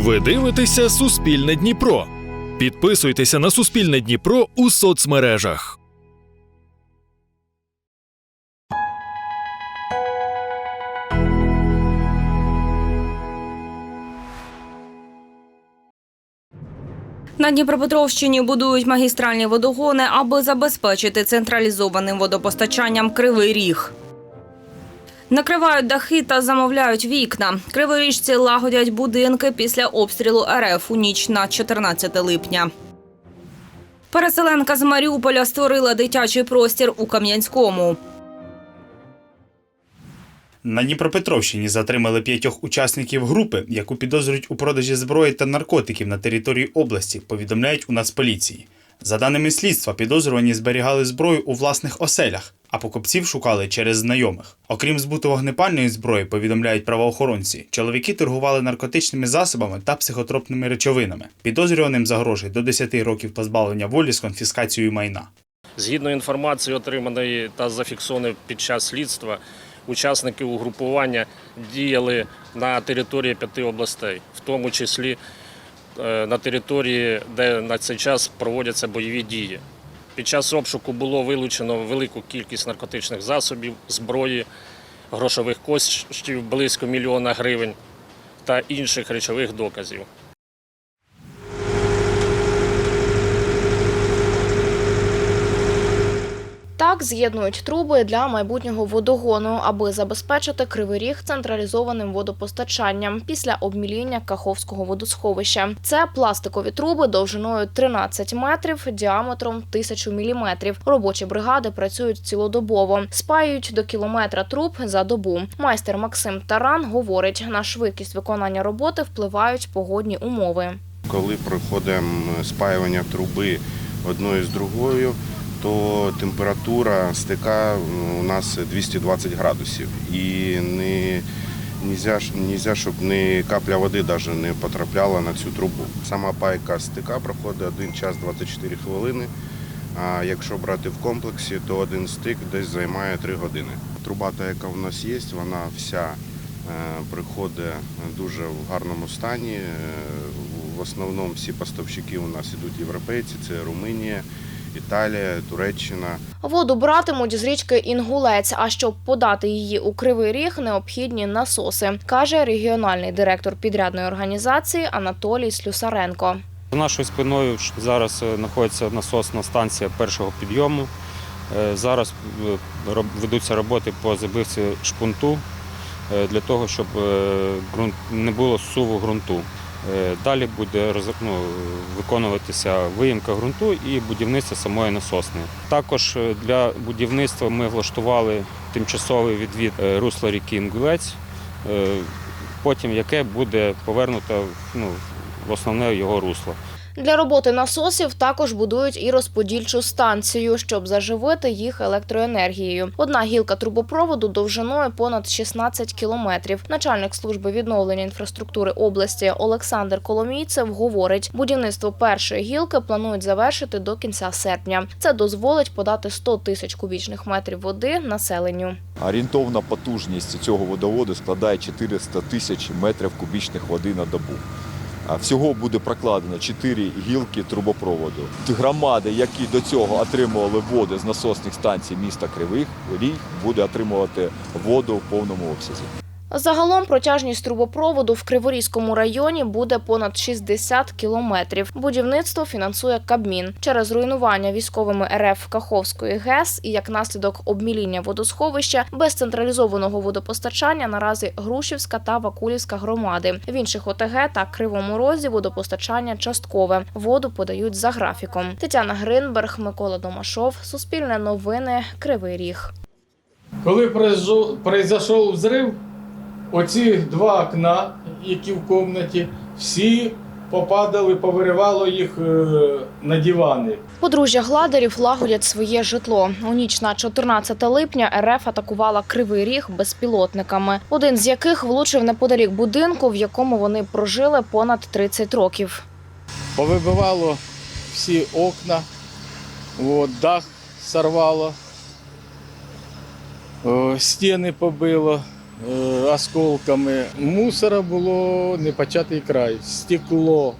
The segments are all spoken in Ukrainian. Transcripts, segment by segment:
Ви дивитеся Суспільне Дніпро. Підписуйтеся на Суспільне Дніпро у соцмережах. На Дніпропетровщині будують магістральні водогони, аби забезпечити централізованим водопостачанням Кривий Ріг. Накривають дахи та замовляють вікна. Криворіжці лагодять будинки після обстрілу РФ у ніч на 14 липня. Переселенка з Маріуполя створила дитячий простір у Кам'янському. На Дніпропетровщині затримали п'ятьох учасників групи, яку підозрюють у продажі зброї та наркотиків на території області, повідомляють у Нацполіції. За даними слідства, підозрювані зберігали зброю у власних оселях, а покупців шукали через знайомих. Окрім збуту вогнепальної зброї, повідомляють правоохоронці, чоловіки торгували наркотичними засобами та психотропними речовинами. Підозрюваним загрожує до 10 років позбавлення волі з конфіскацією майна. Згідно інформації, отриманої та зафіксованої під час слідства, учасники угрупування діяли на території п'яти областей, в тому числі е, на території, де на цей час проводяться бойові дії. Під час обшуку було вилучено велику кількість наркотичних засобів, зброї, грошових коштів близько мільйона гривень та інших речових доказів. Так з'єднують труби для майбутнього водогону, аби забезпечити кривий ріг централізованим водопостачанням після обміління Каховського водосховища. Це пластикові труби довжиною 13 метрів, діаметром 1000 міліметрів. Робочі бригади працюють цілодобово, спаюють до кілометра труб за добу. Майстер Максим Таран говорить, на швидкість виконання роботи впливають погодні умови. Коли проходимо спаювання труби одної з другою, то температура стика у нас 220 градусів. І не нельзя, щоб ні капля води навіть не потрапляла на цю трубу. Сама пайка стика проходить 1 час 24 хвилини. А якщо брати в комплексі, то один стик десь займає 3 години. Труба, та, яка в нас є, вона вся е, приходить дуже в гарному стані. Е, В основному всі поставщики у нас ідуть європейці, це Румунія, Італія, Туреччина. Воду братимуть з річки Інгулець. А щоб подати її у кривий ріг, необхідні насоси, каже регіональний директор підрядної організації Анатолій Слюсаренко. За нашою спиною зараз е, знаходиться насосна станція першого підйому. Е, Зараз е, ведуться роботи по забивці шпунту для того, щоб ґрунт не було суву ґрунту. Е, Далі буде ну, виконуватися виїмка ґрунту і будівництво самої насосної. Також е, для будівництва ми влаштували тимчасовий відвід е, русла ріки Інгулець, потім яке буде повернуто ну, в основне його русло. Для роботи насосів також будують і розподільчу станцію, щоб заживити їх електроенергією. Одна гілка трубопроводу довжиною понад 16 кілометрів. Начальник служби відновлення інфраструктури області Олександр Коломійцев говорить, будівництво першої гілки планують завершити до кінця серпня. Це дозволить подати 100 тисяч кубічних метрів води населенню. Орієнтовна потужність цього водоводу складає 400 тисяч метрів кубічних води на добу. Всього буде прокладено 4 гілки трубопроводу. Громади, які до цього отримували воду з насосних станцій міста Кривих Ріг, буде отримувати воду в повному обсязі. Загалом протяжність трубопроводу в Криворізькому районі буде понад 60 кілометрів. Будівництво фінансує Кабмін через руйнування військовими РФ Каховської ГЕС і як наслідок обміління водосховища без централізованого водопостачання наразі Грушівська та Вакулівська громади. В інших ОТГ та Кривому Розі водопостачання часткове. Воду подають за графіком. Тетяна Гринберг, Микола Домашов, Суспільне новини, Кривий Ріг. Коли произошов- взрив, оці два окна, які в кімнаті, всі попадали, повиривало їх е, на дивани. Подружжя Гладерів лагодять своє житло. У ніч на 14 липня РФ атакувала Кривий Ріг безпілотниками, один з яких влучив неподалік будинку, в якому вони прожили понад 30 років. Повибивало всі окна, от, дах сорвало, о, стіни побило, е, осколками. Мусора було непочатий край. Стекло,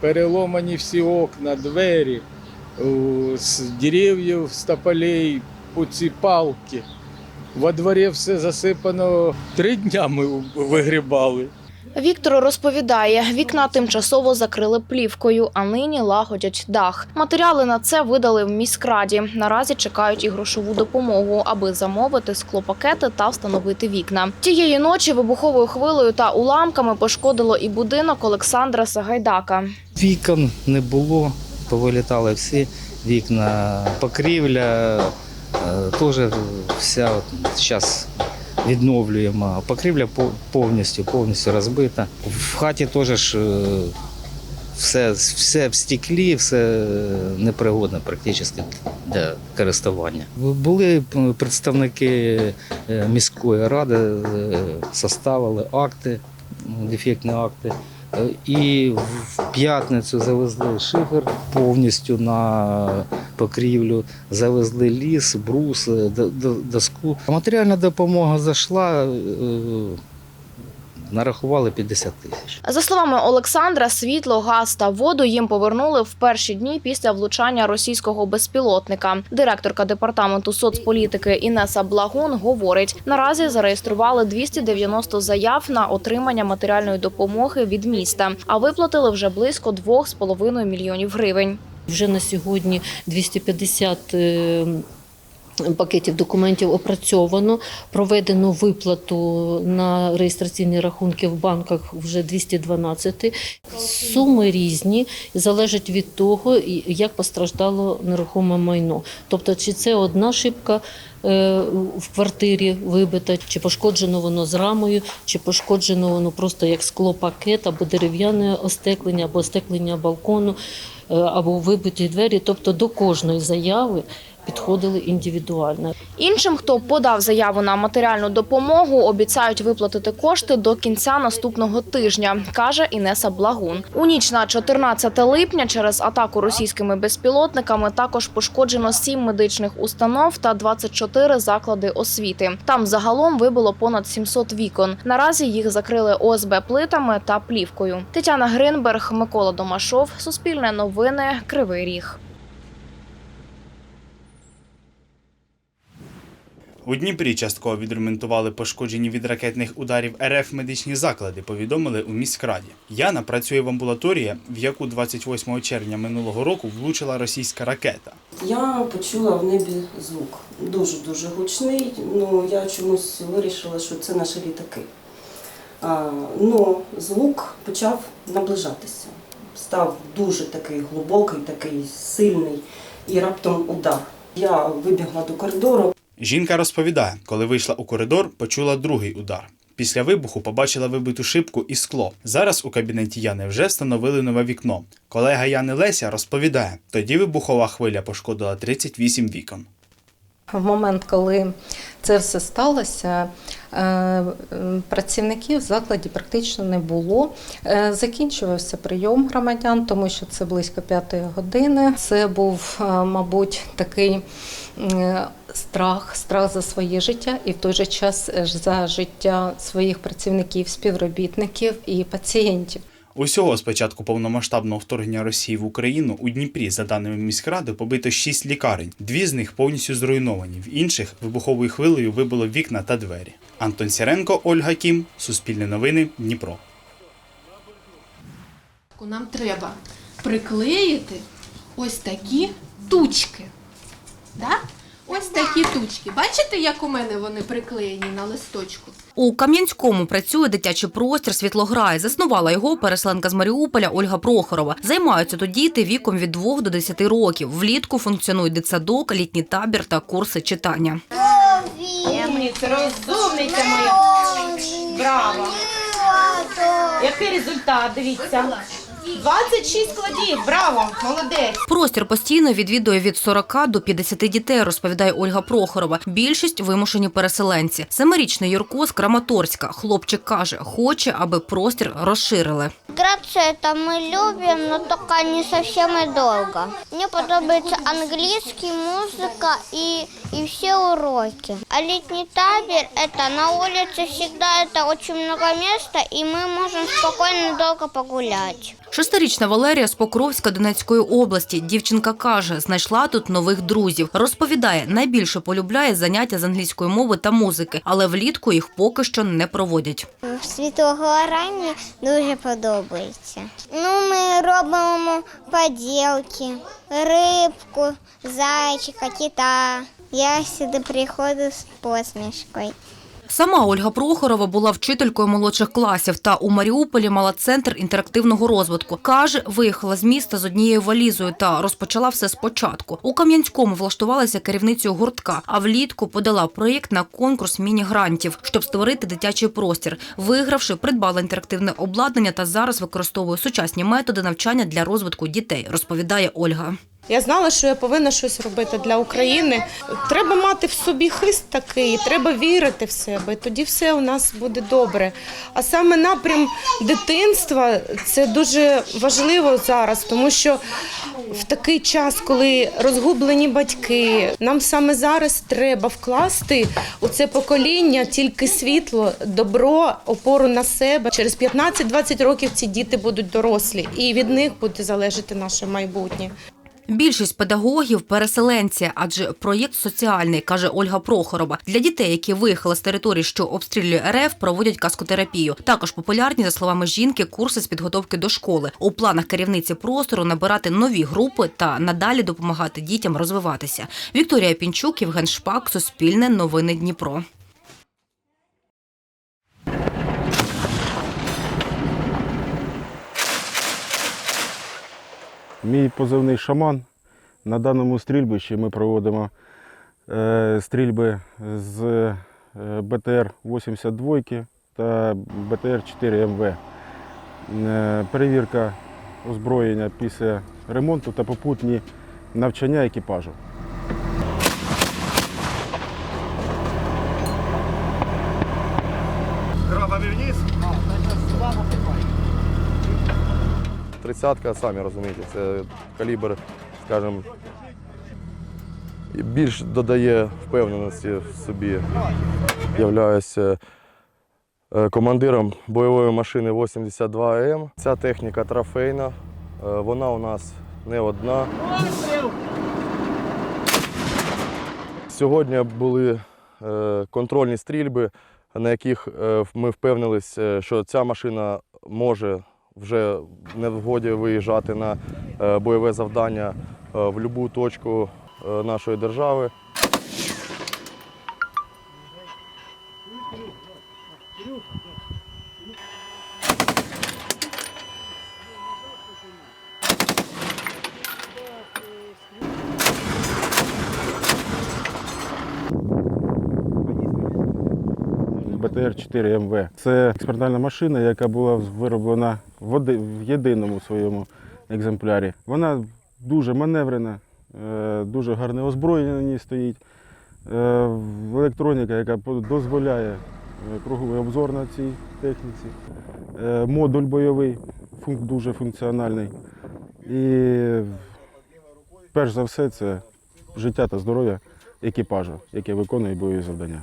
переломані всі окна, двері, е, з дерев'їв, з тополей, ці палки. Во дворі все засипано. Три дня ми вигрібали. Віктор розповідає, вікна тимчасово закрили плівкою, а нині лагодять дах. Матеріали на це видали в міськраді. Наразі чекають і грошову допомогу, аби замовити склопакети та встановити вікна. Тієї ночі вибуховою хвилею та уламками пошкодило і будинок Олександра Сагайдака. Вікон не було, повилітали всі вікна, покрівля е, теж вся зараз відновлюємо. Покрівля по- повністю, повністю розбита. В хаті теж е, все, все в стеклі, все непригодне практично для користування. Були представники е, міської ради, е, составили акти, дефектні акти. Е, І в п'ятницю завезли шифер повністю на покрівлю, завезли ліс, брус, е, доску. Матеріальна допомога зайшла, е, нарахували 50 тисяч. За словами Олександра, світло, газ та воду їм повернули в перші дні після влучання російського безпілотника. Директорка департаменту соцполітики Інеса Благун говорить: наразі зареєстрували 290 заяв на отримання матеріальної допомоги від міста, а виплатили вже близько 2,5 мільйонів гривень. Вже на сьогодні 250 е, пакетів документів опрацьовано, проведено виплату на реєстраційні рахунки в банках вже 212. Суми різні, залежать від того, як постраждало нерухоме майно. Тобто, чи це одна шибка е, в квартирі вибита, чи пошкоджено воно з рамою, чи пошкоджено воно просто як склопакет, або дерев'яне остеклення, або остеклення балкону, е, або вибиті двері. Тобто до кожної заяви підходили індивідуально. Іншим, хто подав заяву на матеріальну допомогу, обіцяють виплатити кошти до кінця наступного тижня, каже Інеса Благун. У ніч на 14 липня через атаку російськими безпілотниками також пошкоджено 7 медичних установ та 24 заклади освіти. Там загалом вибило понад 700 вікон. Наразі їх закрили ОСБ плитами та плівкою. Тетяна Гринберг, Микола Домашов, Суспільне новини, Кривий Ріг. У Дніпрі частково відремонтували пошкоджені від ракетних ударів РФ медичні заклади, повідомили у міськраді. Яна працює в амбулаторії, в яку 28 червня минулого року влучила російська ракета. Я почула в небі звук. Дуже дуже гучний. Ну я чомусь вирішила, що це наші літаки. А, ну, звук почав наближатися. Став дуже такий глибокий, такий сильний і раптом удар. Я вибігла до коридору. Жінка розповідає, коли вийшла у коридор, почула другий удар. Після вибуху побачила вибиту шибку і скло. Зараз у кабінеті Яни вже встановили нове вікно. Колега Яни Леся розповідає, тоді вибухова хвиля пошкодила 38 вікон. В момент, коли це все сталося, е, працівників в закладі практично не було. Е, Закінчувався прийом громадян, тому що це близько п'ятої години. Це був, е, мабуть, такий страх, страх за своє життя і в той же час за життя своїх працівників, співробітників і пацієнтів. Усього з початку повномасштабного вторгнення Росії в Україну у Дніпрі, за даними міськради, побито шість лікарень. Дві з них повністю зруйновані. В інших вибуховою хвилею вибило вікна та двері. Антон Сіренко, Ольга Кім, Суспільне новини, Дніпро. Нам треба приклеїти ось такі тучки. Да? Ось такі тучки. Бачите, як у мене вони приклеєні на листочку? У Кам'янському працює дитячий простір Світлограй. Заснувала його переселенка з Маріуполя Ольга Прохорова. Займаються тут діти віком від 2 до 10 років. Влітку функціонують дитсадок, літній табір та курси читання. Умниця, розумниця моя. Браво. Який результат? Дивіться. 26 складів. Браво, молодець. Простір постійно відвідує від 40 до 50 дітей, розповідає Ольга Прохорова. Більшість вимушені переселенці. Семирічний Юрко з Краматорська. Хлопчик каже, хоче, аби простір розширили. Играться это мы любим, но только не совсем и долго. Мне подобается английский, музыка и и все уроки. А летний табір – это на улице всегда это очень много места, и мы можем спокойно долго погулять. Шестирічна Валерія з Покровська Донецької області. Дівчинка каже, знайшла тут нових друзів. Розповідає, найбільше полюбляє заняття з англійської мови та музики, але влітку їх поки що не проводять. В Світлогора мені дуже подобається. Ну, ми робимо поділки, рибку, зайчика, кита. Я сюди приходжу з посмішкою. Сама Ольга Прохорова була вчителькою молодших класів та у Маріуполі мала центр інтерактивного розвитку. Каже, виїхала з міста з однією валізою та розпочала все спочатку. У Кам'янському влаштувалася керівницею гуртка, а влітку подала проєкт на конкурс міні-грантів, щоб створити дитячий простір. Вигравши, придбала інтерактивне обладнання та зараз використовує сучасні методи навчання для розвитку дітей, розповідає Ольга. Я знала, що я повинна щось робити для України. Треба мати в собі хист такий, треба вірити в себе. Тоді все у нас буде добре. А саме напрям дитинства це дуже важливо зараз, тому що в такий час, коли розгублені батьки, нам саме зараз треба вкласти у це покоління тільки світло, добро, опору на себе. Через 15-20 років ці діти будуть дорослі, і від них буде залежати наше майбутнє. Більшість педагогів переселенці, адже проєкт соціальний, каже Ольга Прохорова. Для дітей, які виїхали з території, що обстрілює РФ, проводять каскотерапію. Також популярні, за словами жінки, курси з підготовки до школи. У планах керівниці простору набирати нові групи та надалі допомагати дітям розвиватися. Вікторія Пінчук, Євген Шпак, Суспільне, Новини Дніпро. Мій позивний шаман. На даному стрільбищі ми проводимо е, стрільби з е, БТР-82 та БТР-4МВ. Е, перевірка озброєння після ремонту та попутні навчання екіпажу. Тридцятка, самі розумієте, це калібр, скажімо, більш додає впевненості в собі. Являюся е, командиром бойової машини 82М. Ця техніка трофейна, е, вона у нас не одна. Сьогодні були е, контрольні стрільби, на яких ми впевнилися, що ця машина може вже не вгоді годі виїжджати на е, бойове завдання е, в будь-яку точку е, нашої держави. БТР-4МВ. Це експериментальна машина, яка була вироблена в в єдиному своєму екземплярі. Вона дуже маневрена, е, дуже гарне озброєння на ній стоїть. Е, Електроніка, яка дозволяє е, круговий обзор на цій техніці. Модуль бойовий, дуже функціональний. І перш за все це життя та здоров'я екіпажу, яке виконує бойові завдання.